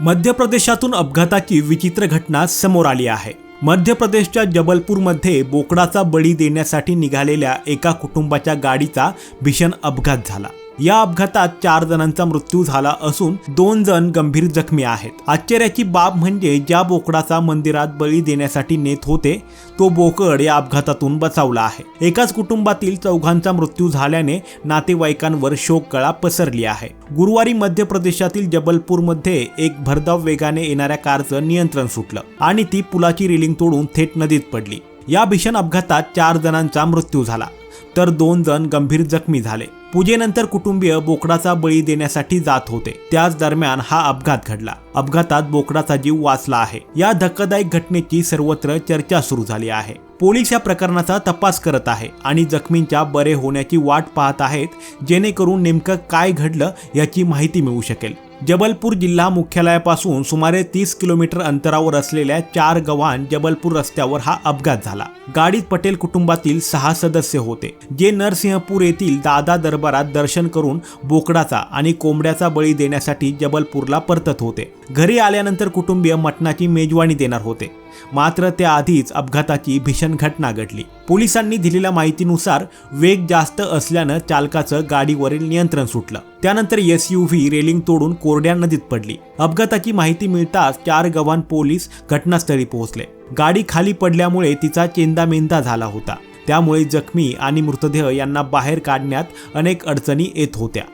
मध्य प्रदेशातून अपघाताची विचित्र घटना समोर आली आहे. मध्य प्रदेशच्या जबलपूरमध्ये बोकडाचा बळी देण्यासाठी निघालेल्या एका कुटुंबाच्या गाडीचा भीषण अपघात झाला. या अपघातात चार जणांचा मृत्यू झाला असून दोन जण गंभीर जखमी आहेत. आश्चर्याची बाब म्हणजे ज्या बोकडाचा मंदिरात बळी देण्यासाठी नेत होते तो बोकड या अपघातातून बचावला आहे. एकाच कुटुंबातील चौघांचा मृत्यू झाल्याने नातेवाईकांवर शोककळा पसरली आहे. गुरुवारी मध्य प्रदेशातील जबलपूरमध्ये एक भरधाव वेगाने येणाऱ्या कारचं नियंत्रण सुटलं आणि ती पुलाची रेलिंग तोडून थेट नदीत पडली. या भीषण अपघातात चार जणांचा मृत्यू झाला तर दोन जण गंभीर जखमी झाले. पूजेनंतर कुटुंबीय बोकडाचा बळी देण्यासाठी जात होते. त्याच दरम्यान हा अपघात घडला. अपघातात बोकडाचा जीव वाचला आहे. या धक्कादायक घटनेची सर्वत्र चर्चा सुरू झाली आहे. पोलीस या प्रकरणाचा तपास करत आहे आणि जखमींच्या बरे होण्याची वाट पाहत आहेत जेणेकरून नेमकं काय घडलं याची माहिती मिळू शकेल. जबलपूर जिल्हा मुख्यालयापासून सुमारे तीस किलोमीटर अंतरावर असलेल्या चार गव्हाण जबलपूर रस्त्यावर हा अपघात झाला. गाडीत पटेल कुटुंबातील सहा सदस्य होते. जे नरसिंहपूर येथील दादा दरबारात दर्शन करून बोकडाचा आणि कोंबड्याचा बळी देण्यासाठी जबलपूरला परतत होते. घरी आल्यानंतर कुटुंबीय मटणाची मेजवानी देणार होते. मात्र त्याआधीच अपघाताची भीषण घटना घडली. पोलिसांनी दिलेल्या माहितीनुसार वेग जास्त असल्यानं चालकाचं गाडीवरील नियंत्रण सुटलं. त्यानंतर एस यू व्ही रेलिंग तोडून कोरड्या नदीत पडली. अपघाताची माहिती मिळताच चार गव्हाण पोलीस घटनास्थळी पोहोचले. गाडी खाली पडल्यामुळे तिचा चेंदामेंदा झाला होता. त्यामुळे जखमी आणि मृतदेह यांना बाहेर काढण्यात अनेक अडचणी येत होत्या.